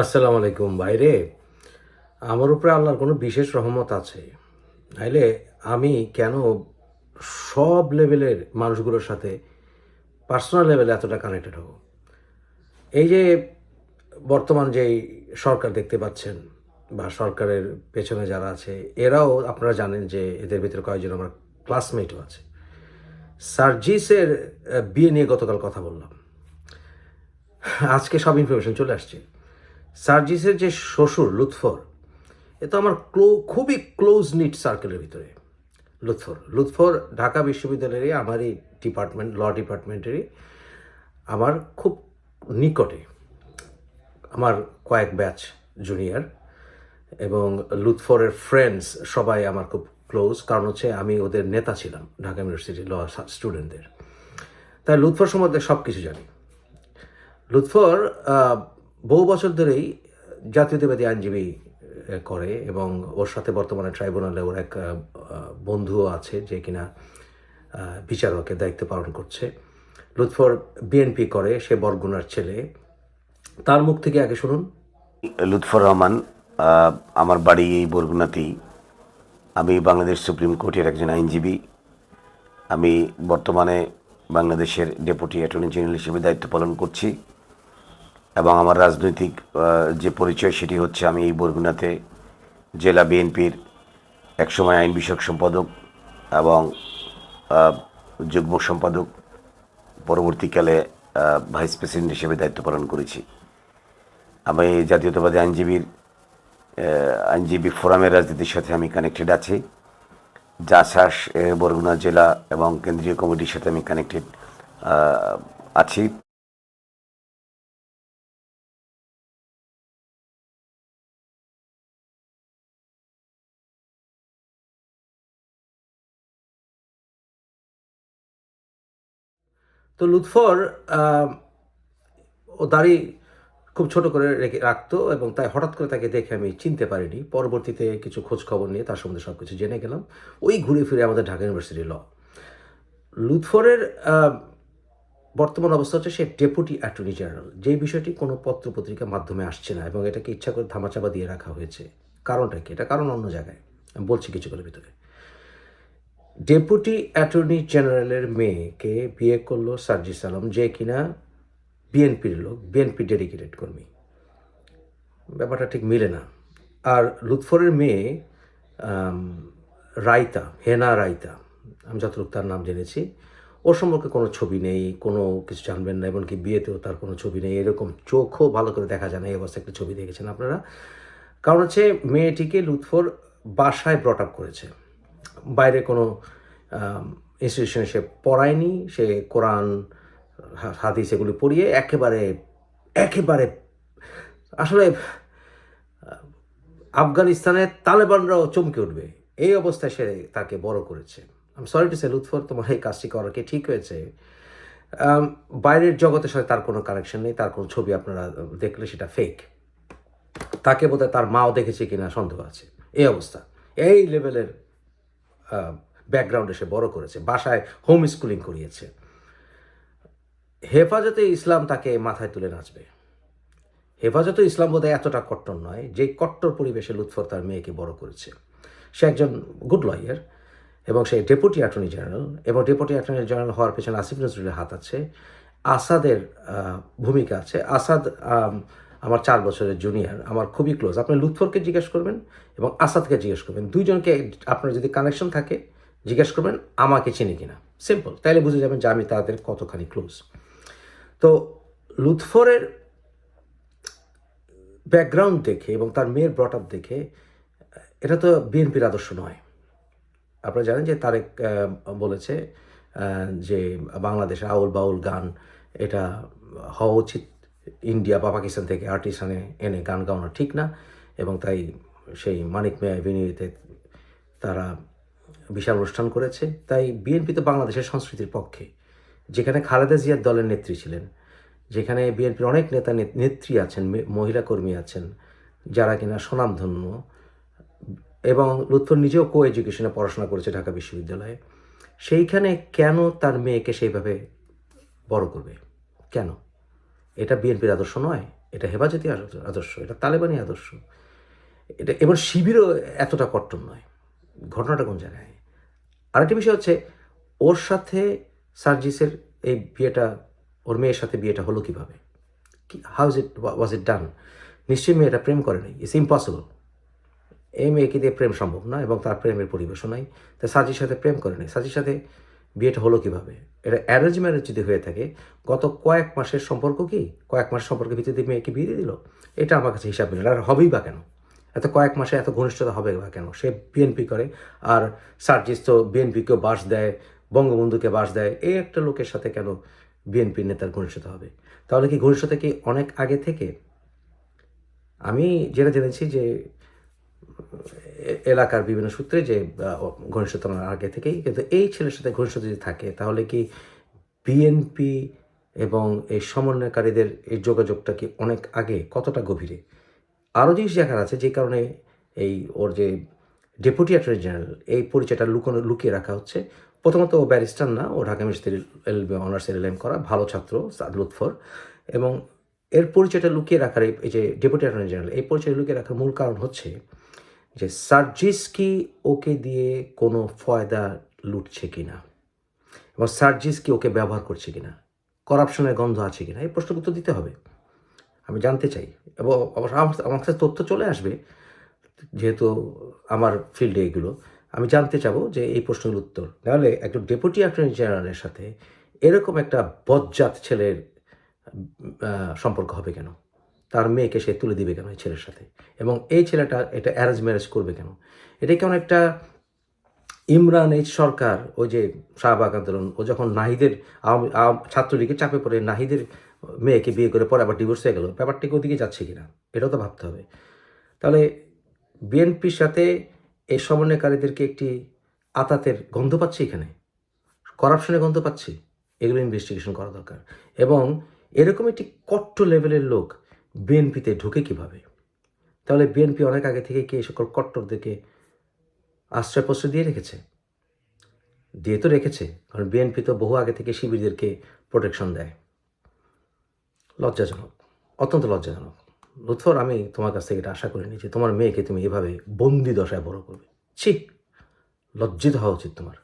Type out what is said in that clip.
আসসালামু আলাইকুম ভাইরে। আমার উপরে আল্লাহর কোনো বিশেষ রহমত আছে। নাইলে আমি কেন সব লেভেলের মানুষগুলোর সাথে পার্সোনাল লেভেলে এতটা কানেক্টেড হব? এই যে বর্তমান যেই সরকার দেখতে পাচ্ছেন বা সরকারের পেছনে যারা আছে, এরাও আপনারা জানেন যে এদের ভিতরে কয়েকজন আমার ক্লাসমেটও আছে। সার্জিসের বিয়ে নিয়ে গতকাল কথা বললাম। আজকে সব ইনফরমেশন চলে আসছে। সার্জিসের যে শ্বশুর লুৎফর, এ তো আমার ক্লো, খুবই ক্লোজ নিট সার্কেলের ভিতরে। লুৎফর লুৎফর ঢাকা বিশ্ববিদ্যালয়েরই, আমারই ডিপার্টমেন্ট ল ডিপার্টমেন্টেরই আমার খুব নিকটে। আমার কয়েক ব্যাচ জুনিয়র এবং লুৎফরের ফ্রেন্ডস সবাই আমার খুব ক্লোজ কারণ হচ্ছে আমি ওদের নেতা ছিলাম ঢাকা ইউনিভার্সিটি ল স্টুডেন্টদের তাই লুৎফর সম্বন্ধে সব কিছু জানি। লুৎফর বহু বছর ধরেই জাতীয়তাবাদী আইনজীবী করে এবং ওর সাথে বর্তমানে ট্রাইব্যুনালে ওর এক বন্ধুও আছে যে কিনা বিচারকের দায়িত্ব পালন করছে। লুৎফর বিএনপি করে, সে বরগুনার ছেলে। তার মুখ থেকে আগে শুনুন। লুৎফর রহমান আমার বাড়ি এই বরগুনাতেই। আমি বাংলাদেশ সুপ্রিম কোর্টের একজন আইনজীবী। আমি বর্তমানে বাংলাদেশের ডেপুটি অ্যাটর্নি জেনারেল হিসেবে দায়িত্ব পালন করছি। এবং আমার রাজনৈতিক যে পরিচয় সেটি হচ্ছে আমি এই বরগুনাতে জেলা বিএনপির একসময় আইন বিষয়ক সম্পাদক এবং যুগ্ম সম্পাদক, পরবর্তীকালে ভাইস প্রেসিডেন্ট হিসেবে দায়িত্ব পালন করেছি। আমি জাতীয়তাবাদী আইনজীবীর আইনজীবী ফোরামের রাজনীতির সাথে আমি কানেক্টেড আছি। জাসাস বরগুনা জেলা এবং কেন্দ্রীয় কমিটির সাথে আমি কানেক্টেড আছি। তো লুৎফর ও দাড়ি খুব ছোট করে রেখে রাখতো এবং তাই হঠাৎ করে তাকে দেখে আমি চিনতে পারিনি। পরবর্তীতে কিছু খোঁজ খবর নিয়ে তার সম্বন্ধে সব কিছু জেনে গেলাম। ওই ঘুরে ফিরে আমাদের ঢাকা ইউনিভার্সিটি ল লুৎফরের বর্তমান অবস্থা হচ্ছে সে ডেপুটি অ্যাটর্নি জেনারেল যেই বিষয়টি কোনো পত্র পত্রিকার মাধ্যমে আসছে না এবং এটাকে ইচ্ছা করে ধামাচাপা দিয়ে রাখা হয়েছে। কারণটা কি? এটা কারণ অন্য জায়গায়। আমি বলছি কিছুগুলোর ভিতরে। ডেপুটি অ্যাটর্নি জেনারেলের মেয়েকে বিয়ে করল সার্জিস আলম যে কিনা বিএনপির লোক, বিএনপি ডেডিকেটেড কর্মী। ব্যাপারটা ঠিক মিলে না। আর লুৎফরের মেয়ে রায়তা, হেনা রায়তা, আমি যতটুকু তার নাম জেনেছি ওর সম্পর্কে কোনো ছবি নেই, কোনো কিছু জানবেন না, এমনকি বিয়েতেও তার কোনো ছবি নেই, এরকম চোখও ভালো করে দেখা যায় না, এই অবস্থায় একটা ছবি দেখেছেন আপনারা। কারণ হচ্ছে মেয়েটিকে লুৎফর বাসায় ব্রট আপ করেছে। বাইরে কোনো ইনস্টিটিউশনে সে পড়ায়নি, সে কোরআন হাদিস এগুলি পড়িয়ে একেবারে একেবারে, আসলে আফগানিস্তানের তালেবানরাও চমকে উঠবে। এই অবস্থায় সে তাকে বড় করেছে। আমি সরি টু সে লুৎফর, তোমার এই কাজটি করা কি ঠিক হয়েছে? বাইরের জগতের সাথে তার কোনো কানেকশন নেই, তার কোনো ছবি আপনারা দেখলে সেটা ফেক তাকে বোধহয় তার মাও দেখেছে কিনা সন্দেহ আছে। এই অবস্থা। এই লেভেলের ব্যাকগ্রাউন্ডে সে বড় করেছে, বাসায় হোম স্কুলিং করিয়েছে। হেফাজতে ইসলাম তাকে মাথায় তুলে নাচবে। হেফাজতে ইসলাম বোধহয় এতটা কট্টর নয়, যে কট্টর পরিবেশে লুৎফর তার মেয়েকে বড় করেছে। সে একজন গুড লয়ার এবং সে ডেপুটি অ্যাটর্নি জেনারেল এবং ডেপুটি অ্যাটর্নি জেনারেল হওয়ার পেছনে আসিফ নজরুলের হাত আছে, আসাদের ভূমিকা আছে। আসাদ আমার চার বছরের জুনিয়র আমার খুবই ক্লোজ আপনি লুৎফরকে জিজ্ঞেস করবেন এবং আসাদকে জিজ্ঞেস করবেন। দুইজনকে আপনার যদি কানেকশন থাকে, জিজ্ঞেস করবেন, আমাকে চিনি কিনা। সিম্পল তাইলে বুঝে যাবেন যে আমি তাদের কতখানি ক্লোজ তো লুৎফরের ব্যাকগ্রাউন্ড দেখে এবং তার মেয়ের ব্রট আপ দেখে, এটা তো বিএনপির আদর্শ নয়। আপনারা জানেন যে তারেক বলেছে যে বাংলাদেশে আউল বাউল গান এটা হওয়া উচিত ইন্ডিয়া বা পাকিস্তান থেকে আর্টিস্ট এনে গান গাওয়ানো ঠিক না। এবং তাই সেই মানিক মেয়া এভিনিউতে তারা বিশাল অনুষ্ঠান করেছে। তাই বিএনপি তো বাংলাদেশের সংস্কৃতির পক্ষে। যেখানে খালেদা জিয়ার দলের নেত্রী ছিলেন, যেখানে বিএনপির অনেক নেতা নেত্রী আছেন মহিলা কর্মী আছেন, যারা কিনা স্বনামধন্য এবং লুৎফর নিজেও কো এডুকেশনে পড়াশোনা করেছে ঢাকা বিশ্ববিদ্যালয়ে। সেইখানে কেন তার মেয়েকে সেইভাবে বড় করবে? কেন? এটা বিএনপির আদর্শ নয়, এটা হেফাজতি আদর্শ- এটা তালেবানি আদর্শ। এটা, এবার শিবিরও এতটা কট্টর নয়, ঘটনাটা কোন জায়গায়? আরেকটি বিষয় হচ্ছে, ওর সাথে সার্জিসের এই বিয়েটা, ওর মেয়ের সাথে বিয়েটা হলো কীভাবে? কি হাউ ইজ ইট ওয়াজ ইট ডান নিশ্চয়ই মেয়েটা প্রেম করে নাই ইটস ইম্পসিবল এই মেয়েকে দিয়ে প্রেম সম্ভব না, এবং তার প্রেমের পরিবেশও নাই, তা সাজির সাথে প্রেম করে নাই। সাজির সাথে বিয়েটা হলো কীভাবে? এটা অ্যারেঞ্জ ম্যারেজ যদি হয়ে থাকে, গত কয়েক মাসের সম্পর্ক কি? কয়েক মাসের সম্পর্কের ভিত্তিতে মেয়েকে বিয়ে দিয়ে দিল? এটা আমার কাছে হিসাব মিলে আর হবেই বা কেন? এত কয়েক মাসে এত ঘনিষ্ঠতা হবে বা কেন? সে বিএনপি করে। আর সার্জিস তো বিএনপিকেও বাস দেয়, বঙ্গবন্ধুকে বাস দেয়। এই একটা লোকের সাথে কেন বিএনপি নেতার ঘনিষ্ঠতা হবে? তাহলে কি ঘনিষ্ঠতা কি অনেক আগে থেকে? আমি যেটা জেনেছি যে এলাকার বিভিন্ন সূত্রে যে আহ, ঘনিষ্ঠতা আগে থেকেই কিন্তু এই ছেলের সাথে ঘনিষ্ঠতা যদি থাকে তাহলে কি বিএনপি এবং এই সমন্বয়কারীদের এই যোগাযোগটা কি অনেক আগে কতটা গভীরে? আরও জিনিস দেখার আছে যে কারণে এই ওর যে ডেপুটি অ্যাটর্নি জেনারেল এই পরিচয়টা লুকানো লুকিয়ে রাখা হচ্ছে। প্রথমত ও ব্যারিস্টার না ও ঢাকা ইউনিভার্সিটির এলবি অনার্স এলএম করা ভালো ছাত্র লুৎফর। এবং এর পরিচয়টা লুকিয়ে রাখার এই যে ডেপুটি অ্যাটর্নি জেনারেল এই পরিচয় লুকিয়ে রাখার মূল কারণ হচ্ছে যে সার্জিস কি ওকে দিয়ে কোনো ফয়দা লুটছে কিনা? এবং সার্জিস কি ওকে ব্যবহার করছে কিনা? করাপশনের গন্ধ আছে কিনা? এই প্রশ্ন উত্তর দিতে হবে। আমি জানতে চাই। এবং অবশ্য আমার কাছে তথ্য চলে আসবে, যেহেতু আমার ফিল্ডে এগুলো। আমি জানতে চাবো যে এই প্রশ্নের উত্তর। নাহলে একজন ডেপুটি অ্যাটর্নি জেনারেলের সাথে এরকম একটা বজ্জাত ছেলের সম্পর্ক হবে কেন? তার মেয়েকে সে তুলে দিবে কেন এই ছেলের সাথে? এবং এই ছেলেটা এটা অ্যারেঞ্জ ম্যারেজ করবে কেন? এটা কেমন একটা ইমরান এইচ সরকার, ওই যে শাহবাগ আন্দোলন, ও যখন নাহিদের ছাত্রলীগের চাপে পড়ে নাহিদের মেয়েকে বিয়ে করে পরে আবার ডিভোর্স হয়ে গেল ব্যাপারটিকে ওদিকে যাচ্ছে কিনা? এটাও তো ভাবতে হবে। তাহলে বিএনপির সাথে এই সমন্বয়কারীদেরকে একটি আতাতের গন্ধ পাচ্ছি এখানে? করাপশনের গন্ধ পাচ্ছি? এগুলো ইনভেস্টিগেশন করা দরকার। এবং এরকম একটি কট্ট লেভেলের লোক বিএনপিতে ঢুকে কীভাবে? তাহলে বিএনপি অনেক আগে থেকে কি এই সকল কট্টরদেরকে আশ্রয় প্রশ্রয় দিয়ে রেখেছে? দিয়ে তো রেখেছে, কারণ বিএনপি তো বহু আগে থেকে শিবিরদেরকে প্রোটেকশন দেয়। লজ্জাজনক, অত্যন্ত লজ্জাজনক। লুৎফর, আমি তোমার কাছ থেকে এটা আশা করিনি যে তোমার মেয়েকে তুমি এভাবে বন্দি দশায় বড় করবে। ছি, লজ্জিত হওয়া উচিত তোমার।